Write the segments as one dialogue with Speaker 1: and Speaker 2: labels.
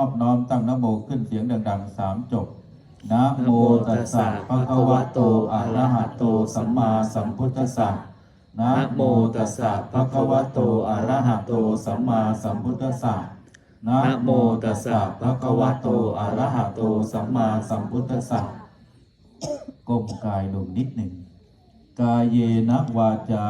Speaker 1: นอบน้อมตั้งนโมขึ้นเสียงดังๆสามจบนะโมตัสสะภะคะวะโตอะระหะโตสัมมาสัมพุทธัสสะนะโมตัสสะภะคะวะโตอะระหะโตสัมมาสัมพุทธัสสะนะโมตัสสะภะคะวะโตอะระหะโตสัมมาสัมพุทธัสสะก้มกายลงนิดหนึ่ง กายเยนะวาจา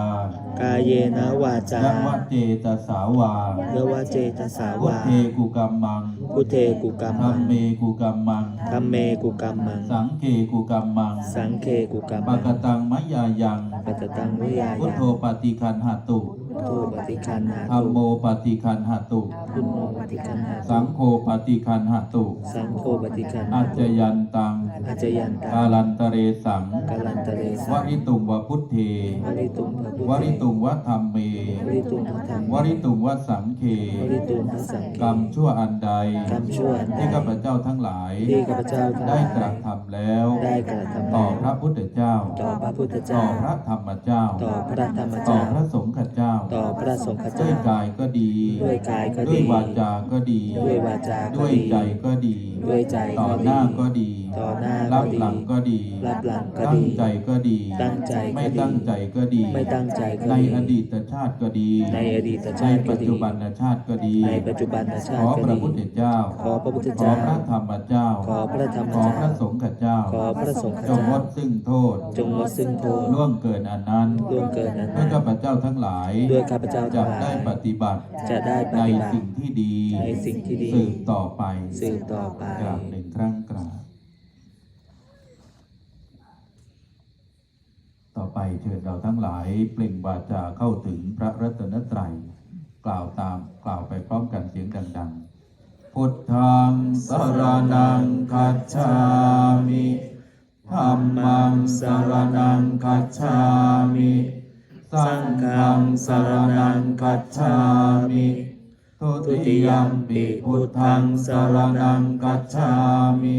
Speaker 1: กา
Speaker 2: ยเยนะวาจา
Speaker 1: ยวะเจตสาวา
Speaker 2: เยวเจตสา
Speaker 1: พุท
Speaker 2: วา
Speaker 1: เทกุกัมมัง
Speaker 2: พุทเทกุกัม
Speaker 1: ธั
Speaker 2: มั
Speaker 1: ม
Speaker 2: ง
Speaker 1: เมกุกัมมัง
Speaker 2: ธัมเมกุกัมมัง
Speaker 1: สังเคกุกัมมัง
Speaker 2: สังเคกุกัม
Speaker 1: ป
Speaker 2: มัง
Speaker 1: กตังมะยายัง
Speaker 2: ปัจจตังวิยา
Speaker 1: พุท
Speaker 2: ยา
Speaker 1: โธปฏิคันหตุ
Speaker 2: พุทโธปฏิคันหา
Speaker 1: ธัม
Speaker 2: ตุ
Speaker 1: โมปฏิคันหตุ
Speaker 2: พุทโธป ฏิคันหา
Speaker 1: สั
Speaker 2: ตุ
Speaker 1: งโฆปฏิคันหตุ
Speaker 2: สังโฆปฏิคัน
Speaker 1: อัจจยันตัง
Speaker 2: อาจยันตากา
Speaker 1: ลันตเรสัง
Speaker 2: กาลันตะเล
Speaker 1: ว
Speaker 2: สัง
Speaker 1: ริตุงวพุทเท
Speaker 2: วริตุงพระพุท
Speaker 1: ว
Speaker 2: ธ
Speaker 1: ริตุงวธรรมเม
Speaker 2: วริตุงพระธรรม
Speaker 1: วริตุงวสังเข
Speaker 2: วริตุงพระสังฆ
Speaker 1: กรรมชั่วอันใด
Speaker 2: กรรมชั่วอันใด
Speaker 1: ที่ข้าพเจ้าทั้งหลาย
Speaker 2: ที่ข้าพเจ้าทั้งห
Speaker 1: ได้
Speaker 2: ลาย
Speaker 1: กระทำแล้ว
Speaker 2: ได้กระทำ
Speaker 1: ต่อ
Speaker 2: แล้ว
Speaker 1: พระพุทธเจ้า
Speaker 2: ต่อพระพุทธ
Speaker 1: ต่
Speaker 2: เจ้า
Speaker 1: อพระธรรมเจ้า
Speaker 2: ต่อพระธรรม
Speaker 1: ต่อ
Speaker 2: เจ้า
Speaker 1: พระสงฆ์เจ้า
Speaker 2: ต่อพระสงฆ์
Speaker 1: ด้ว
Speaker 2: เจ้า
Speaker 1: ยกายก็ดี
Speaker 2: ด้วยกายก็
Speaker 1: ด้ว
Speaker 2: ดี
Speaker 1: ยวาจาก็ดี
Speaker 2: ด้วยวาจาก็
Speaker 1: ด้วย
Speaker 2: ดี
Speaker 1: ใจก็ดี
Speaker 2: ด้วยใจ
Speaker 1: ต่อ
Speaker 2: ก็
Speaker 1: ห
Speaker 2: ดี
Speaker 1: น้าก็ดี
Speaker 2: ต่อหน้า
Speaker 1: รั
Speaker 2: ก็
Speaker 1: บ
Speaker 2: ดี
Speaker 1: หลังก็ดี
Speaker 2: รับหลังก็
Speaker 1: ตั้
Speaker 2: ดี
Speaker 1: งใจก็ดี
Speaker 2: ตั้งใจก็ดี
Speaker 1: ไม่ตั้งใจก็ดี
Speaker 2: ไม่ตั้งใจก็
Speaker 1: ใน
Speaker 2: ดี
Speaker 1: อดีตชาติก็ดี
Speaker 2: ในอดีต
Speaker 1: ใน
Speaker 2: ชาติก็
Speaker 1: ปัจ
Speaker 2: ดี
Speaker 1: จุบันชาติก็ดี
Speaker 2: ในปัจจุบันชา
Speaker 1: ขอ
Speaker 2: ติก็
Speaker 1: พระ
Speaker 2: ดี
Speaker 1: พุทธเจ้า
Speaker 2: ขอพระพุทธ
Speaker 1: ขอ
Speaker 2: เจ้า
Speaker 1: พระธรรมเจ้า
Speaker 2: ขอพระธรรม
Speaker 1: ขอ
Speaker 2: เจ้า
Speaker 1: พระสงฆ์เจ้า
Speaker 2: ขอพระสงฆ์
Speaker 1: จ
Speaker 2: เจ้าง
Speaker 1: งดซึ่งโทษ
Speaker 2: จงลดซึ่งโทษ
Speaker 1: ล่วงเกินอันนั้น
Speaker 2: ล่วงเกินนั้น
Speaker 1: เพื่อข้าพเจ้าทั้งหลาย
Speaker 2: ด้วยข้าพเจ้า
Speaker 1: จะ
Speaker 2: ทั้งหลาย
Speaker 1: ได้ปฏิบัติ
Speaker 2: จะได้ป
Speaker 1: ใน
Speaker 2: ฏิบัติ
Speaker 1: สิ่งที่ดี
Speaker 2: ในสิ่งที่ดี
Speaker 1: สืบต่อไป
Speaker 2: สืบต่อไป
Speaker 1: กราบหนึ่งครั้งกราบต่อไป เชิญเราทั้งหลายเปล่งวาจาเข้าถึงพระรัตนตรัย กล่าวตามกล่าวไปพร้อมกันเสียงดัง ๆ พุทธังสรนังคัจฉามิธรรมังสรนังคัจฉามิสังฆังสรนังคัจฉามิทุติยมปิพุทธังสรนังคัจฉามิ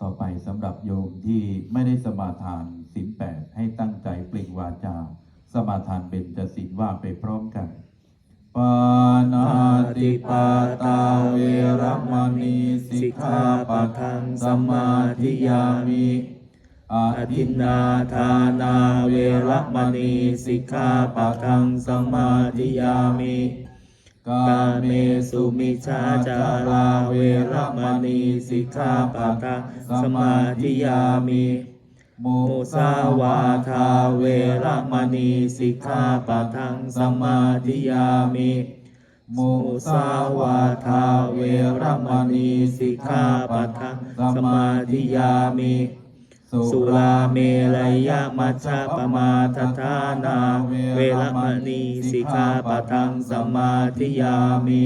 Speaker 1: ต่อไปสำหรับโยมที่ไม่ได้สมาทานศีลแปดให้ตั้งใจเปล่งวาจา สมาทานเบญจศีลว่าไปพร้อมกันปานาติปาตาเวรมณีสิกขาปะทังสมาธิยามิอาทินนาทานาเวรมณีสิกขาปะทังสมาธิยามิ กาเมสุมิชาจาราเวรมณีสิกขาปะทังสมาธิยามิโมสาวาทาเวรมณีสิกขาปะทังสมาธิยามิโมสาวาทาเวรมณีสิกขาปะทังสมาธิยามิ สุราเมลัยยะมัชฌะปมาทฐานา เวรมณีสิกขาปะทังสมาธิยามี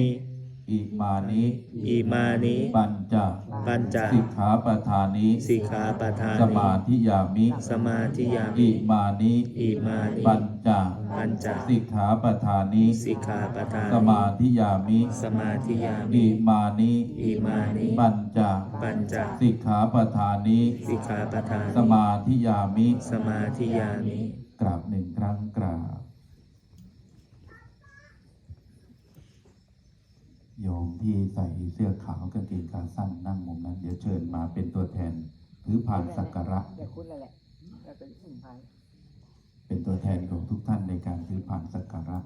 Speaker 1: อิมานิ
Speaker 2: อิมานิ
Speaker 1: ปัญจ
Speaker 2: ปัญจ
Speaker 1: สิกขาปทานิ
Speaker 2: สิกขาปทา
Speaker 1: ส
Speaker 2: นิ
Speaker 1: มาธิยามิ
Speaker 2: สมาธิยามิ
Speaker 1: อิมานิ
Speaker 2: อิมานิ
Speaker 1: ปัญจ
Speaker 2: ปัญจ
Speaker 1: สิกขาปทานิ
Speaker 2: สิกขาปทานิ
Speaker 1: สมาธิยามิ
Speaker 2: สมาธิยามิ
Speaker 1: อิมานิ
Speaker 2: อิมานิ
Speaker 1: ปัญจ
Speaker 2: ปัญจ
Speaker 1: สิกขาปทานิ
Speaker 2: สิกขาปทานิ
Speaker 1: สมาธิยามิ
Speaker 2: สมาธิยามิ
Speaker 1: กราบหนึ่งครั้งกราบ โยมที่ใส่เสื้อขาวกางเกงขาสั้นนั่งมุมนั้น เดี๋ยวเชิญมาเป็นตัวแทนถือผ่านสักการะ
Speaker 3: เดี๋ยวคุณนั่นแหละจะเป็นสมุนไพร
Speaker 1: เป็นตัวแทนของทุกท่านในการถือผ่านสักการะ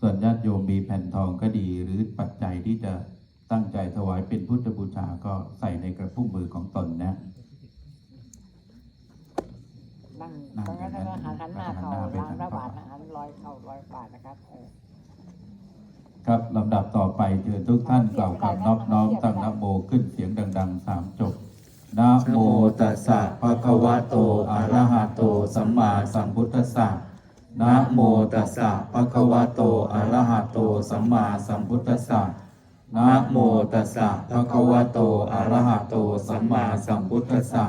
Speaker 1: ส่วนญาติโยมมีแผ่นทองก็ดีหรือปัจจัยที่จะตั้งใจถวายเป็นพุทธบูชาก็ใส่ในกระพุ้งมือของต ครับลำดับต่อไปเชิญทุกท่านกล่าวคำนอบน้อมตั้งนะโมขึ้นเสียงดังๆสามจบนะโมตัสสะภะคะวะโตอะระหะโตสัมมาสัมพุทธัสสะนะโมตัสสะภะคะวะโตอะระหะโตสัมมาสัมพุทธัสสะนะโมตัสสะะภะคะวะโตอะระหะโตสัมมาสัมพุทธัสสะ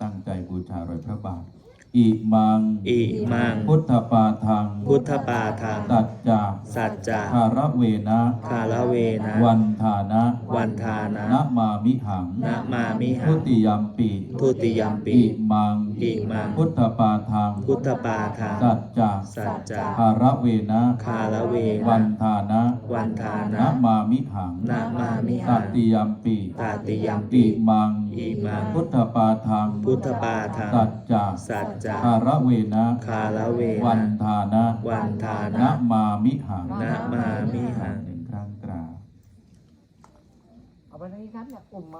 Speaker 1: ตั้งใจบูชารอยพระบาท อิมัง
Speaker 2: อิมัง
Speaker 1: พุทธปาทัง
Speaker 2: พุทธปาทัง
Speaker 1: ตัจจา
Speaker 2: สัจจะ
Speaker 1: คาระเวนะ
Speaker 2: คาละเวนะ
Speaker 1: วันทานะ
Speaker 2: วันทานะ
Speaker 1: นะมามิหัง
Speaker 2: นะมามิหั
Speaker 1: พุ
Speaker 2: ง
Speaker 1: ติยัมปี
Speaker 2: ทุติยมปี
Speaker 1: อิมัง
Speaker 2: อิมัง
Speaker 1: พุทธปาทัง
Speaker 2: พุทธปาทัง
Speaker 1: สัจจา
Speaker 2: สัจจะ
Speaker 1: คาระเวนะ
Speaker 2: คาละเว
Speaker 1: วั
Speaker 2: นะ
Speaker 1: นทานะ
Speaker 2: วันทา
Speaker 1: นะ
Speaker 2: นะ
Speaker 1: มามิหัง
Speaker 2: นะมามิ
Speaker 1: ตั
Speaker 2: หัง
Speaker 1: ติยัมปี
Speaker 2: ตาติยม
Speaker 1: อิ
Speaker 2: ปี
Speaker 1: มัง
Speaker 2: อิมัง
Speaker 1: พุทธปาทัง
Speaker 2: พุทธปาทัง
Speaker 1: สัจจา
Speaker 2: สัจจะ
Speaker 1: คาระเวนะ
Speaker 2: คาละเว
Speaker 1: วั
Speaker 2: นะ
Speaker 1: นทานะ
Speaker 2: วันทา
Speaker 1: นะ
Speaker 2: นะ
Speaker 1: มามิหัง
Speaker 2: นะมามิหัง
Speaker 1: หนึ่งครั้งกราบ
Speaker 3: เอาไปเลยครับเนี่ยกลุ่ม